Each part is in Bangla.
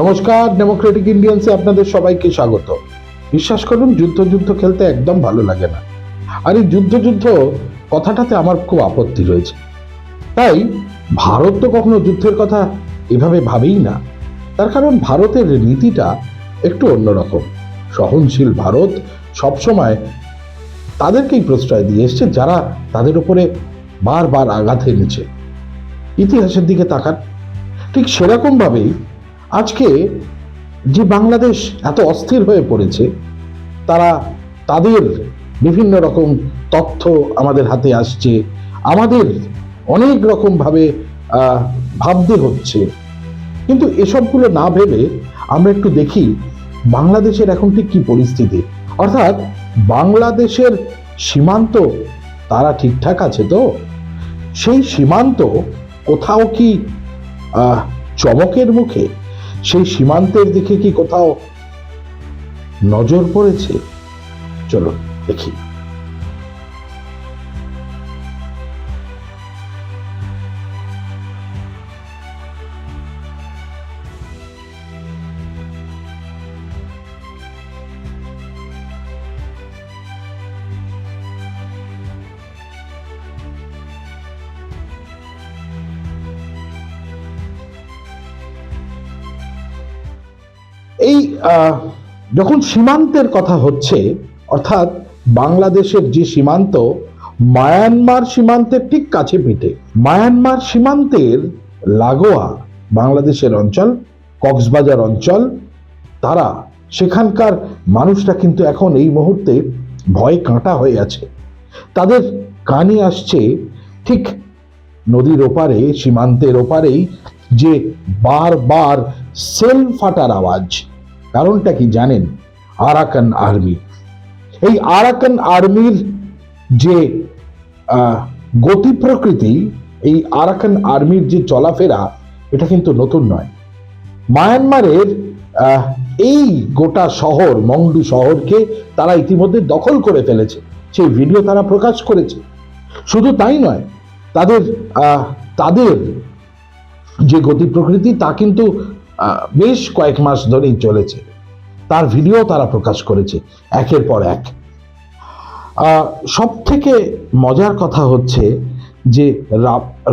নমস্কার ডেমোক্রেটিক ইন্ডিয়ান্সে আপনাদের সবাইকে স্বাগত। বিশ্বাস করুন, যুদ্ধ যুদ্ধ খেলতে একদম ভালো লাগে না। আর এই যুদ্ধ যুদ্ধ কথাটাতে আমার খুব আপত্তি রয়েছে। তাই ভারত তো কখনো যুদ্ধের কথা এভাবে ভাবেই না। তার কারণ ভারতের নীতিটা একটু অন্যরকম। সহনশীল ভারত সবসময় তাদেরকেই প্রশ্রয় দিয়ে এসছে, যারা তাদের উপরে বারবার আঘাত এনেছে ইতিহাসের দিকে তাকান, ঠিক সেরকমভাবেই আজকে যে বাংলাদেশ এত অস্থির হয়ে পড়েছে, তারা তাদের বিভিন্ন রকম তথ্য আমাদের হাতে আসছে, আমাদের অনেক রকমভাবে ভাবতে হচ্ছে। কিন্তু এসবগুলো না ভেবে আমরা একটু দেখি বাংলাদেশের এখন ঠিক কী পরিস্থিতি। অর্থাৎ বাংলাদেশের সীমান্ত তারা ঠিকঠাক আছে তো? সেই সীমান্ত কোথাও কি চমকের মুখে? সেই সীমান্তের দিকে কি কোথাও নজর পড়েছে? চলো দেখি। যখন সীমান্তের কথা হচ্ছে, অর্থাৎ বাংলাদেশের যে সীমান্ত, মায়ানমার সীমান্তের ঠিক কাছে পিঠে। মায়ানমার সীমান্তের লাগোয়া বাংলাদেশের অঞ্চল, কক্সবাজার অঞ্চল, তারা সেখানকার মানুষরা কিন্তু এখন এই মুহূর্তে ভয় কাঁটা হয়ে আছে। তাদের কানে আসছে ঠিক নদীর ওপারে, সীমান্তের ওপারেই যে বারবার সেল ফাটার আওয়াজ। কারণটা কি জানেন? Arakan army. এই আরাকান আর্মির যে গতি প্রকৃতি, এই আরাকান আর্মির যে চলাফেরা, এটা কিন্তু নতুন নয়। মায়ানমারের এই গোটা শহর, মংডু শহরকে তারা ইতিমধ্যে দখল করে ফেলেছে। সেই ভিডিও তারা প্রকাশ করেছে। শুধু তাই নয়, তাদের তাদের যে গতি প্রকৃতি, তা কিন্তু বেশ কয়েক মাস ধরেই চলেছে। তার ভিডিও তারা প্রকাশ করেছে, একের পর এক। সব থেকে মজার কথা হচ্ছে যে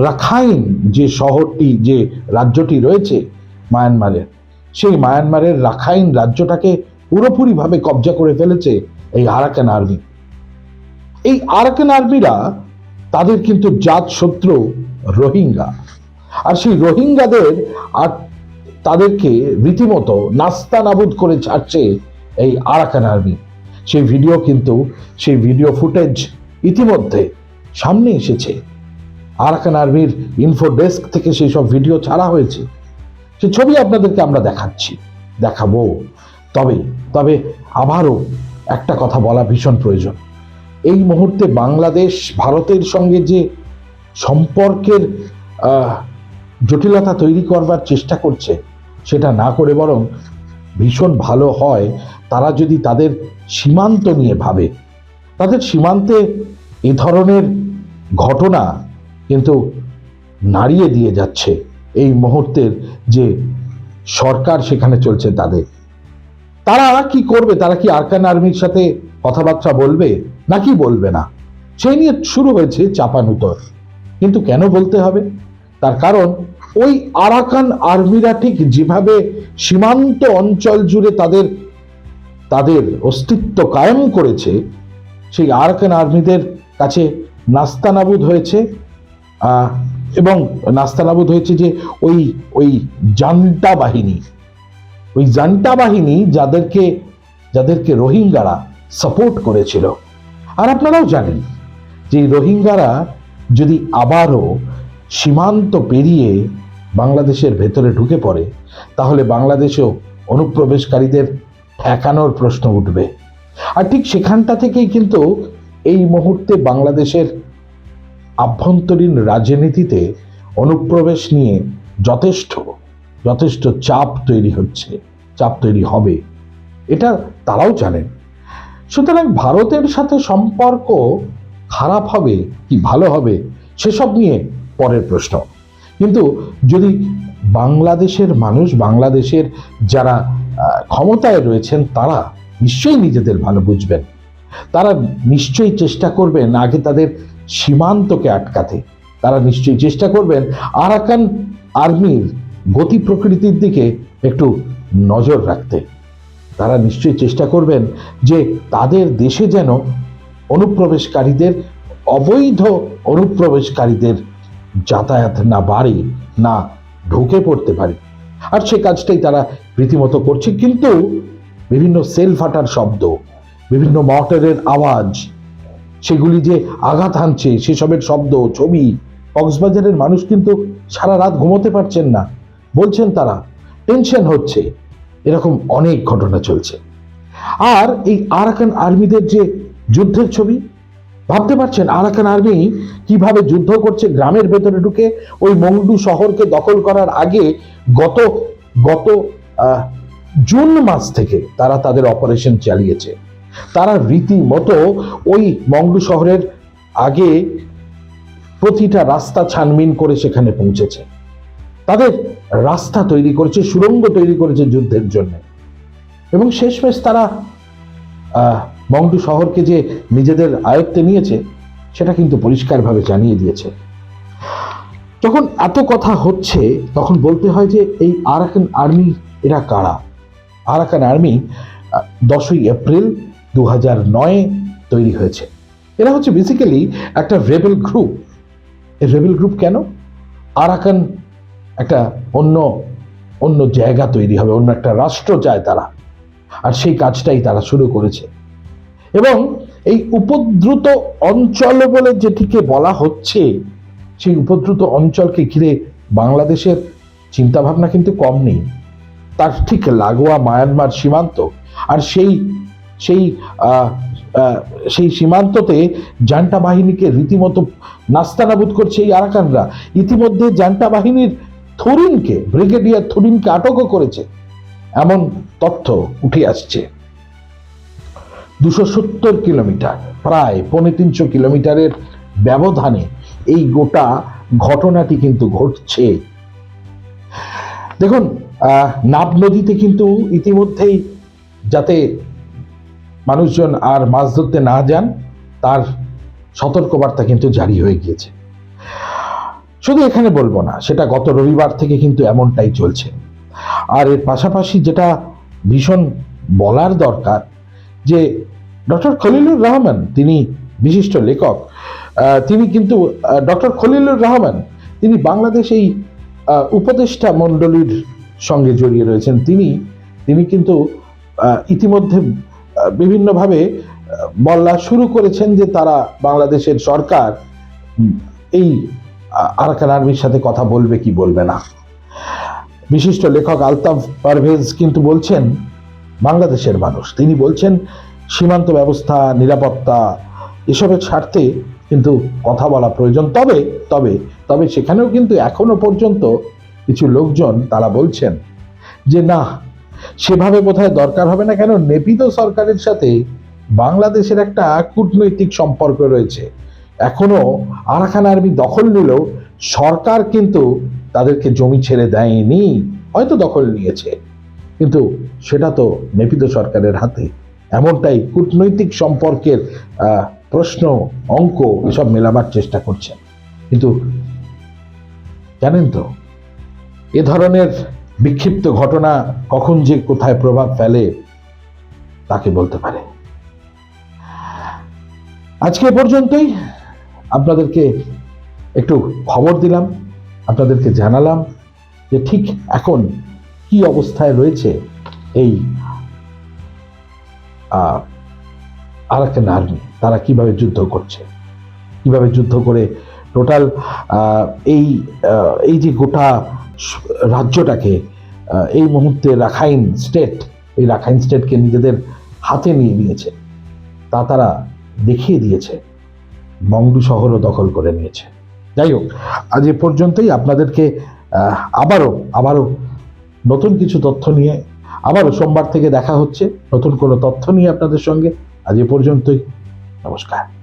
রাখাইন যে শহরটি, যে রাজ্যটি রয়েছে মায়ানমারের, সেই মায়ানমারের রাখাইন রাজ্যটাকে পুরোপুরিভাবে কবজা করে ফেলেছে এই আরাকান আর্মি। এই আরাকান আর্মিরা তাদের কিন্তু জাত শত্রু রোহিঙ্গা। আর সেই রোহিঙ্গাদের আর তাদেরকে রীতিমতো নাস্তা নাবুদ করে ছাড়ছে এই আরাকান আর্মি। সেই ভিডিও কিন্তু, সেই ভিডিও ফুটেজ ইতিমধ্যে সামনে এসেছে। আরাকান আর্মির ইনফো ডেস্ক থেকে সেই সব ভিডিও ছাড়া হয়েছে। সে ছবি আপনাদেরকে আমরা দেখাচ্ছি, দেখাবো। তবে তবে আবারও একটা কথা বলা ভীষণ প্রয়োজন। এই মুহূর্তে বাংলাদেশ ভারতের সঙ্গে যে সম্পর্কের জটিলতা তৈরি করবার চেষ্টা করছে সেটা না করে বরং ভীষণ ভালো হয়, তারা যদি তাদের সীমান্ত নিয়ে ভাবে। তাদের সীমান্তে এ ধরনের ঘটনা কিন্তু নাড়িয়ে দিয়ে যাচ্ছে এই মুহূর্তের যে সরকার সেখানে চলছে তাদের। তারা কি করবে? তারা কি আরকান আর্মির সাথে কথাবার্তা বলবে? নাকি বলবে না? সেই নিয়ে শুরু হয়েছে চাপানুতর। কিন্তু কেন বলতে হবে? তার কারণ ওই আরাকান আর্মিরা ঠিক যেভাবে সীমান্ত অঞ্চল জুড়ে তাদের তাদের অস্তিত্ব কায়েম করেছে, সেই আরাকান আর্মিদের কাছে নাস্তানাবুদ হয়েছে এবং নাস্তানাবুদ হয়েছে যে ওই ওই জান্টা বাহিনী, ওই জান্টা বাহিনী যাদেরকে যাদেরকে রোহিঙ্গারা সাপোর্ট করেছিল। আর আপনারাও জানেন যে রোহিঙ্গারা যদি আবারও সীমান্ত পেরিয়ে বাংলাদেশের ভেতরে ঢুকে পড়ে, তাহলে বাংলাদেশেও অনুপ্রবেশকারীদের ঠেকানোর প্রশ্ন উঠবে। আর ঠিক সেখানটা থেকেই কিন্তু এই মুহূর্তে বাংলাদেশের আভ্যন্তরীণ রাজনীতিতে অনুপ্রবেশ নিয়ে যথেষ্ট যথেষ্ট চাপ তৈরি হচ্ছে, চাপ তৈরি হবে। এটা তারাও জানেন। সুতরাং ভারতের সাথে সম্পর্ক খারাপ হবে কি ভালো হবে, সেসব নিয়ে পরের প্রশ্ন। কিন্তু যদি বাংলাদেশের মানুষ, বাংলাদেশের যারা ক্ষমতায় রয়েছেন, তারা নিশ্চয়ই নিজেদের ভালো বুঝবেন। তারা নিশ্চয়ই চেষ্টা করবেন আগে তাদের সীমান্তকে আটকাতে। তারা নিশ্চয়ই চেষ্টা করবেন আরাকান আর্মির গতি প্রকৃতির দিকে একটু নজর রাখতে। তারা নিশ্চয়ই চেষ্টা করবেন যে তাদের দেশে যেন অনুপ্রবেশকারীদের, অবৈধ অনুপ্রবেশকারীদের যাতায়াত না বাড়ে, না ঢুকে পড়তে পারে। আর সে কাজটাই তারা রীতিমতো করছে। কিন্তু বিভিন্ন সেল ফাটার শব্দ, বিভিন্ন মটরের আওয়াজ, সেগুলি যে আঘাত হানছে, সেসবের শব্দ, ছবি, কক্সবাজারের মানুষ কিন্তু সারা রাত ঘুমোতে পারছেন না। বলছেন তারা টেনশন হচ্ছে। এরকম অনেক ঘটনা চলছে। আর এই আরাকান আর্মিদের যে যুদ্ধের ছবি ভাবতে পারছেন আরাকান আর্মি কীভাবে যুদ্ধ করছে? গ্রামের ভেতরে ঢুকে ওই মংডু শহরকে দখল করার আগে গত গত জুন মাস থেকে তারা তাদের অপারেশন চালিয়েছে। তারা রীতিমতো ওই মংডু শহরের আগে প্রতিটা রাস্তা ছানবিন করে সেখানে পৌঁছেছে। তাদের রাস্তা তৈরি করেছে, সুড়ঙ্গ তৈরি করেছে যুদ্ধের জন্য। এবং শেষমেশ তারা মংডু শহরকে যে নিজেদের আয়ত্তে নিয়েছে, সেটা কিন্তু পরিষ্কারভাবে জানিয়ে দিয়েছে। যখন এত কথা হচ্ছে, তখন বলতে হয় যে এই আরাকান আর্মি এরা কারা? আরাকান আর্মি দশই এপ্রিল দু হাজার নয়ে তৈরি হয়েছে। এরা হচ্ছে বেসিক্যালি একটা রেবেল গ্রুপ এই রেবেল গ্রুপ কেন? আরাকান একটা অন্য অন্য জায়গা তৈরি হবে, অন্য একটা রাষ্ট্র চায় তারা। আর সেই কাজটাই তারা শুরু করেছে। এবং এই উপদ্রুত অঞ্চল বলে যেটিকে বলা হচ্ছে, সেই উপদ্রুত অঞ্চলকে ঘিরে বাংলাদেশের চিন্তাভাবনা কিন্তু কম নেই। তার ঠিক লাগোয়া মায়ানমার সীমান্ত আর সেই সেই সেই সীমান্ততে জান্টা বাহিনীকে রীতিমতো নাস্তানাবুদ করছে এই আরাকানরা। ইতিমধ্যে জান্টা বাহিনীর থরিনকে, ব্রিগেডিয়ার থরিনকে আটকও করেছে। এমন তথ্য উঠে আসছে। দুশো সত্তর কিলোমিটার, প্রায় পৌনে তিনশো কিলোমিটারের ব্যবধানে এই গোটা ঘটনাটি কিন্তু ঘটছে। দেখুন নাব নদীতে কিন্তু ইতিমধ্যেই যাতে মানুষজন আর মাছ ধরতে না যান, তার সতর্কবার্তা কিন্তু জারি হয়ে গিয়েছে। শুধু এখানে বলব না, সেটা গত রবিবার থেকে কিন্তু এমনটাই চলছে। আর এর পাশাপাশি যেটা ভীষণ বলার দরকার যে ডক্টর খলিলুর রহমান, তিনি বিশিষ্ট লেখক তিনি কিন্তু ডক্টর খলিলুর রহমান, তিনি বাংলাদেশ এই উপদেষ্টা মণ্ডলীর সঙ্গে জড়িয়ে রয়েছেন। তিনি তিনি কিন্তু ইতিমধ্যে বিভিন্নভাবে বলা শুরু করেছেন যে তারা বাংলাদেশের সরকার এই আরাকান আর্মির সাথে কথা বলবে কি বলবে না। বিশিষ্ট লেখক আলতাফ পারভেজ কিন্তু বলছেন বাংলাদেশের মানুষ। তিনি বলছেন, সীমান্ত ব্যবস্থা, নিরাপত্তা, এসবের স্বার্থে কিন্তু কথা বলা প্রয়োজন। তবে তবে তবে সেখানেও কিন্তু এখনও পর্যন্ত কিছু লোকজন তারা বলছেন যে, না, সেভাবে বোধহয় দরকার হবে না কেন? নেপিত সরকারের সাথে বাংলাদেশের একটা কূটনৈতিক সম্পর্ক রয়েছে। এখনও আরাকান আর্মি দখল নিলেও সরকার কিন্তু তাদেরকে জমি ছেড়ে দেয়নি। হয়তো দখল নিয়েছে। কিন্তু সেটা তো নেপিত সরকারের হাতে। এমনটাই কূটনৈতিক সম্পর্কের প্রশ্ন, অঙ্ক এসব মেলাবার চেষ্টা করছেন। কিন্তু জানেন তো, এ ধরনের বিক্ষিপ্ত ঘটনা কখন যে কোথায় প্রভাব ফেলে, তাকে বলতে পারে। আজকে পর্যন্তই। আপনাদেরকে একটু খবর দিলাম, আপনাদেরকে জানালাম যে ঠিক এখন কি অবস্থায় রয়েছে এই আরাকান আর্মি? তারা কীভাবে যুদ্ধ করছে? কীভাবে যুদ্ধ করে টোটাল এই এই যে গোটা রাজ্যটাকে এই মুহূর্তে রাখাইন স্টেট, এই রাখাইন স্টেটকে নিজেদের হাতে নিয়ে নিয়েছে। তা তারা দেখিয়ে দিয়েছে মংডু শহরও দখল করে নিয়েছে। যাই হোক, আজ এ পর্যন্তই। আপনাদেরকে আবারও আবারও নতুন কিছু তথ্য নিয়ে আবার সোমবার থেকে দেখা হচ্ছে। নতুন কোনো তথ্য নিয়ে আপনাদের সঙ্গে। আজ এ পর্যন্তই। নমস্কার।